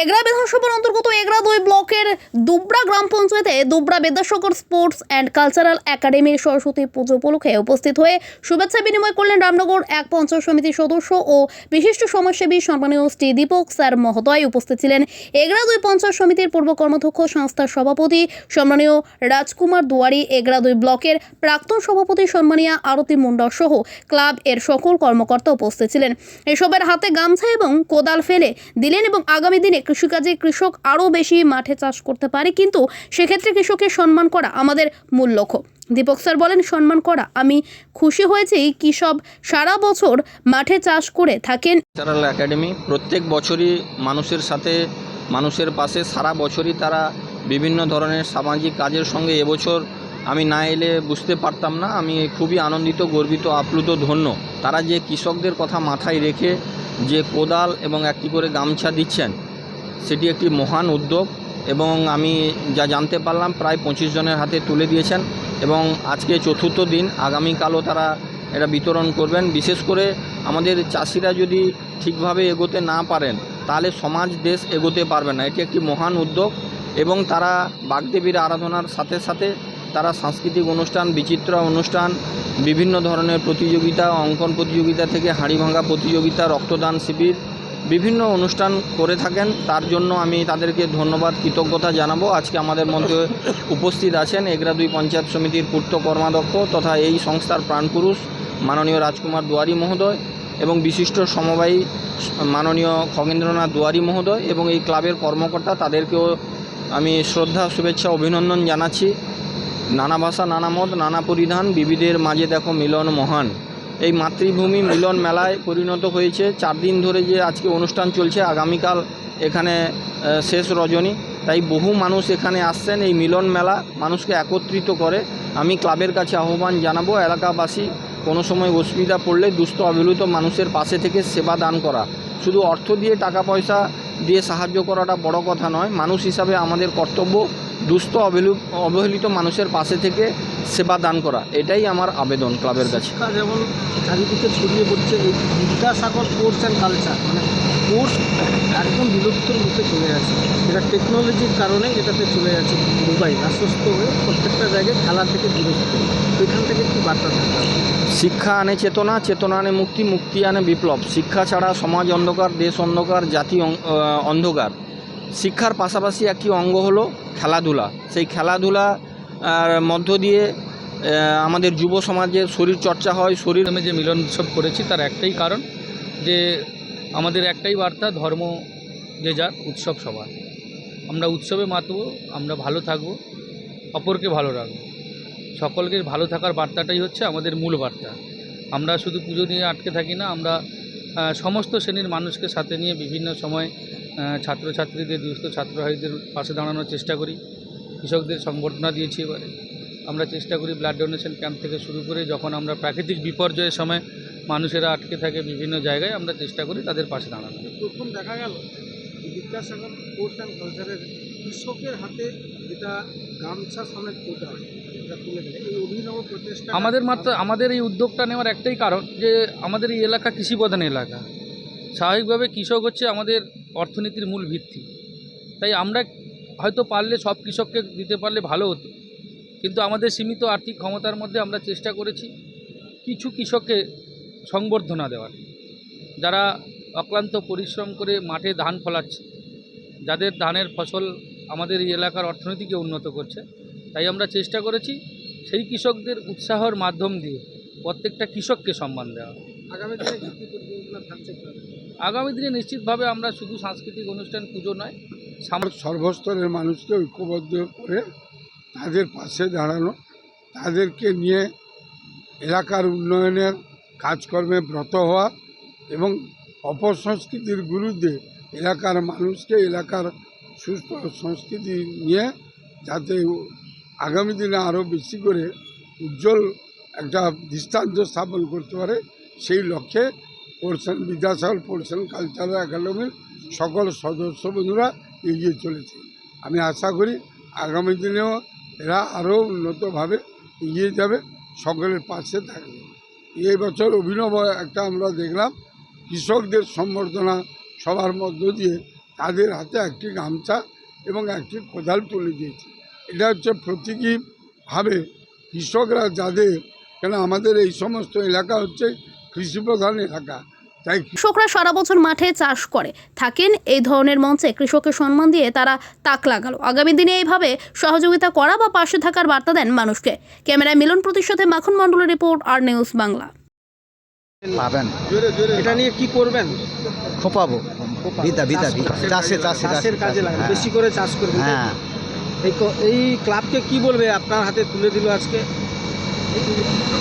এগরা বিধানসভার অন্তর্গত এগরা দুই ব্লকের দুবরা গ্রাম পঞ্চায়েতে Dubra Vidyasagar sports and cultural একাডেমির সরস্বতী পুজো উপলক্ষে উপস্থিত হয়ে শুভেচ্ছা বিনিময় করলেন রামনগর এক পঞ্চায়েত সমিতির সদস্য ও বিশিষ্ট সমাজসেবী সম্মানীয় শ্রী দীপক স্যার মহোদয় উপস্থিত ছিলেন। এগরা দুই পঞ্চায়েত সমিতির পূর্ব কর্মাধ্যক্ষ সংস্থার সভাপতি সম্মানীয় রাজকুমার দুয়ারি, এগরা দুই ব্লকের প্রাক্তন সভাপতি সম্মানীয় আরতি মুন্ডা সহ ক্লাব এর সকল কর্মকর্তা উপস্থিত ছিলেন। এসবের হাতে গামছা এবং কোদাল ফেলে দিলেন এবং আগামী দিনে কৃষিকাজে কৃষক আরও বেশি মাঠে চাষ করতে পারে, কিন্তু সেক্ষেত্রে কৃষকের সম্মান করা আমাদের মূল লক্ষ্য। দীপক স্যার বলেন, সম্মান করা। আমি খুশি হয়েছি কৃষক সারা বছর মাঠে চাষ করে থাকেন। কালচারাল একাডেমি প্রত্যেক বছরই মানুষের সাথে, মানুষের পাশে সারা বছরই তারা বিভিন্ন ধরনের সামাজিক কাজের সঙ্গে এবছর আমি না এলে বুঝতে পারতাম না। আমি খুবই আনন্দিত, গর্বিত, আপ্লুত, ধন্য। তারা যে কৃষকদের কথা মাথায় রেখে যে কোদাল এবং একটি করে গামছা দিচ্ছেন সেটি একটি মহান উদ্যোগ এবং আমি যা জানতে পারলাম প্রায় পঁচিশ জনের হাতে তুলে দিয়েছেন এবং আজকে চতুর্থ দিন, আগামীকালও তারা এটা বিতরণ করবেন। বিশেষ করে আমাদের চাষিরা যদি ঠিকভাবে এগোতে না পারেন, তাহলে সমাজ, দেশ এগোতে পারবে না। এটি একটি মহান উদ্যোগ এবং তারা বাগদেবীর আরাধনার সাথে সাথে তারা সাংস্কৃতিক অনুষ্ঠান, বিচিত্র অনুষ্ঠান, বিভিন্ন ধরনের প্রতিযোগিতা, অঙ্কন প্রতিযোগিতা থেকে হাঁড়ি ভাঙা প্রতিযোগিতা, রক্তদান শিবির বিভিন্ন অনুষ্ঠান করে থাকেন। তার জন্য আমি তাদেরকে ধন্যবাদ, কৃতজ্ঞতা জানাব। আজকে আমাদের মধ্যে উপস্থিত আছেন এগরা দুই পঞ্চায়েত সমিতির পূর্ত কর্মাধ্যক্ষ তথা এই সংস্থার প্রাণপুরুষ মাননীয় রাজকুমার দুয়ারি মহোদয় এবং বিশিষ্ট সমবায়ী মাননীয় খগেন্দ্রনাথ দুয়ারি মহোদয় এবং এই ক্লাবের কর্মকর্তা, তাদেরকেও আমি শ্রদ্ধা, শুভেচ্ছা, অভিনন্দন জানাচ্ছি। নানা ভাষা, নানা মত, নানা পরিধান, বিবিধের মাঝে দেখো মিলন মহান। এই মাতৃভূমি মিলন মেলায় পরিণত হয়েছে। চার দিন ধরে যে আজকে অনুষ্ঠান চলছে, আগামীকাল এখানে শেষ রজনী। তাই বহু মানুষ এখানে আসছেন এই মিলন মেলা, মানুষকে একত্রিত করে। আমি ক্লাবের কাছে আহ্বান জানাব, এলাকাবাসী, কোনো সময় অসুবিধা পড়লে দুস্থ, অবহেলিত মানুষের পাশে থেকে সেবা দান করা। শুধু অর্থ দিয়ে টাকা পয়সা দিয়ে সাহায্য করাটা বড় কথা নয়, মানুষ হিসাবে আমাদের কর্তব্য, দুস্থ অবহেলিত মানুষের পাশে থেকে সেবা দান করা এটাই আমার আবেদন ক্লাবের কাছে। শিক্ষা যেমন চারিদিকে ছড়িয়ে পড়ছে এই বিদ্যাসাগর স্পোর্টস অ্যান্ড কালচার মানে স্পোর্টস একদম বিলুপ্তর মুখে চলে যাচ্ছে এটা টেকনোলজির কারণে এটাতে চলে যাচ্ছে মোবাইল আশ্বস্ত হয়ে প্রত্যেকটা জায়গায় খেলা থেকে দূরে থাকে এখান থেকে কি বার্তা থাকবে? শিক্ষা আনে চেতনা চেতনা আনে মুক্তি মুক্তি আনে বিপ্লব। শিক্ষা ছাড়া সমাজ অন্ধকার দেশ অন্ধকার জাতি অন্ধকার। শিক্ষার পাশাপাশি একটি অঙ্গ হলো খেলাধুলা। সেই খেলাধুলা আর মধ্য দিয়ে আমাদের যুব সমাজের শরীর চর্চা হয়, শরীর আমি যে মিলন উৎসব করেছি তার একটাই কারণ যে আমাদের একটাই বার্তা, ধর্ম যে যার, উৎসব সবার। আমরা উৎসবে মাতব, আমরা ভালো থাকব, অপরকে ভালো রাখব। সকলকে ভালো থাকার বার্তাটাই হচ্ছে আমাদের মূল বার্তা। আমরা শুধু পুজো নিয়ে আটকে থাকি না, আমরা সমস্ত শ্রেণির মানুষকে সাথে নিয়ে বিভিন্ন সময় ছাত্রছাত্রীদের, দুস্থ ছাত্র ভাইদের পাশে দাঁড়ানোর চেষ্টা করি। কৃষকদের সংবর্ধনা দিয়েছি এবারে। আমরা চেষ্টা করি ব্লাড ডোনেশন ক্যাম্প থেকে শুরু করে যখন আমরা প্রাকৃতিক বিপর্যয়ের সময় মানুষেরা আটকে থাকে বিভিন্ন জায়গায় আমরা চেষ্টা করি তাদের পাশে দাঁড়ানো প্রথম দেখা গেল বিদ্যাসাগর স্পোর্টস অ্যান্ড কালচারের কৃষকের হাতে যেটা গামছা অভিনব প্রচেষ্টা আমাদের মাত্র আমাদের এই উদ্যোগটা নেওয়ার একটাই কারণ যে আমাদের এই এলাকা কৃষিপ্রধান এলাকা। স্বাভাবিকভাবে কৃষক হচ্ছে আমাদের অর্থনীতির মূল ভিত্তি। তাই আমরা হয়তো পারলে সব কৃষককে দিতে পারলে ভালো হতো। কিন্তু আমাদের সীমিত আর্থিক ক্ষমতার মধ্যে আমরা চেষ্টা করেছি কিছু কৃষককে সংবর্ধনা দেওয়ার। যারা অক্লান্ত পরিশ্রম করে মাঠে ধান ফলাচ্ছে যাদের ধানের ফসল আমাদের এই এলাকার অর্থনীতিকে উন্নত করছে তাই আমরা চেষ্টা করেছি সেই কৃষকদের উৎসাহর মাধ্যম দিয়ে প্রত্যেকটা কৃষককে সম্মান দেওয়া। আগামী দিনে? আগামী দিনে নিশ্চিতভাবে আমরা শুধু সাংস্কৃতিক অনুষ্ঠান পুজো নয় সর্বস্তরের মানুষকে ঐক্যবদ্ধ করে তাদের পাশে দাঁড়ানো, তাদেরকে নিয়ে এলাকার উন্নয়নের কাজকর্মে ব্রত হওয়া এবং অপসংস্কৃতির বিরুদ্ধে এলাকার মানুষকে এলাকার সুস্থ সংস্কৃতি নিয়ে যাতে আগামী দিনে আরও বেশি করে উজ্জ্বল একটা দৃষ্টান্ত স্থাপন করতে পারে, সেই লক্ষ্যে পোর্শন বিদ্যাসাগর পোর্শন কালচারাল একাডেমির সকল সদস্য বন্ধুরা এগিয়ে চলেছে। আমি আশা করি আগামী দিনেও এরা আরও উন্নতভাবে এগিয়ে যাবে, সকলের পাশে থাকবে। এই বছর অভিনব একটা আমরা দেখলাম, কৃষকদের সম্বর্ধনা সবার মধ্য দিয়ে তাদের হাতে একটি গামছা এবং একটি কোদাল তুলে দিয়েছে। এটা হচ্ছে প্রতীকীভাবে কৃষকরা যাদের, কেন আমাদের এই সমস্ত এলাকা হচ্ছে কৃষিপ্রধান এলাকা। কৃষকরা সারা বছর মাঠে চাষ করে। থাকেন এই ধরনের মঞ্চে কৃষকের সম্মান দিয়ে তারা তাক লাগালো। আগামী দিনে এইভাবে সহযোগিতা করা বা পাশে থাকার বার্তা দেন মানুষকে। ক্যামেরায় মিলন প্রতিশোধে মাখন মণ্ডলের রিপোর্ট আর নিউজ বাংলা। পাবেন। এটা নিয়ে কি করবেন? খোপাবো। বিদা বিদা বিদা। চাষে চাষে চাষের কাজে লাগান হ্যাঁ। বেশি করে চাষ করবেন হ্যাঁ। এই এই ক্লাবকে কি বলবে? আপনার হাতে তুলে দিল আজকে।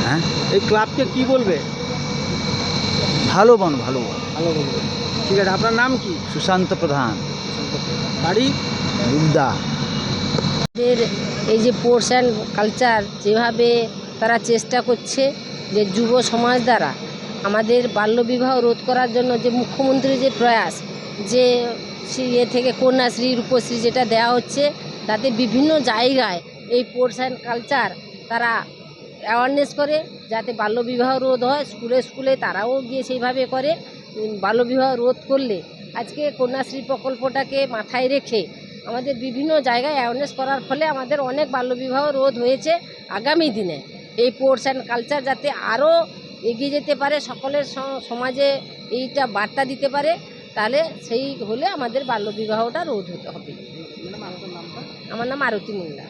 হ্যাঁ? এই ক্লাবকে কি বলবে? ভালো বন ভালো বন। ভালো বলবে ঠিক আছে আপনার নাম কি? সুশান্ত প্রধান। বাড়ি? আমাদের এই যে স্পোর্টস অ্যান্ড কালচার যেভাবে তারা চেষ্টা করছে যে যুব সমাজ দ্বারা আমাদের বাল্যবিবাহ রোধ করার জন্য যে মুখ্যমন্ত্রীর যে প্রয়াস যে ইয়ে থেকে কন্যাশ্রী রূপশ্রী যেটা দেওয়া হচ্ছে তাতে বিভিন্ন জায়গায় এই স্পোর্টস অ্যান্ড কালচার তারা অ্যাওয়ারনেস করে যাতে বাল্যবিবাহ রোধ হয়। স্কুলে স্কুলে তারাও গিয়ে সেইভাবে করে। বাল্যবিবাহ রোধ করলে আজকে কন্যাশ্রী প্রকল্পটাকে মাথায় রেখে আমাদের বিভিন্ন জায়গায় অ্যাওয়ারনেস করার ফলে আমাদের অনেক বাল্যবিবাহ রোধ হয়েছে আগামী দিনে। এই স্পোর্টস অ্যান্ড কালচার যাতে আরও এগিয়ে যেতে পারে সকলের সমাজে এইটা বার্তা দিতে পারে তাহলে সেই হলে আমাদের বাল্যবিবাহটা রোধ হতে হবে। আমার নাম আরতি মোল্লা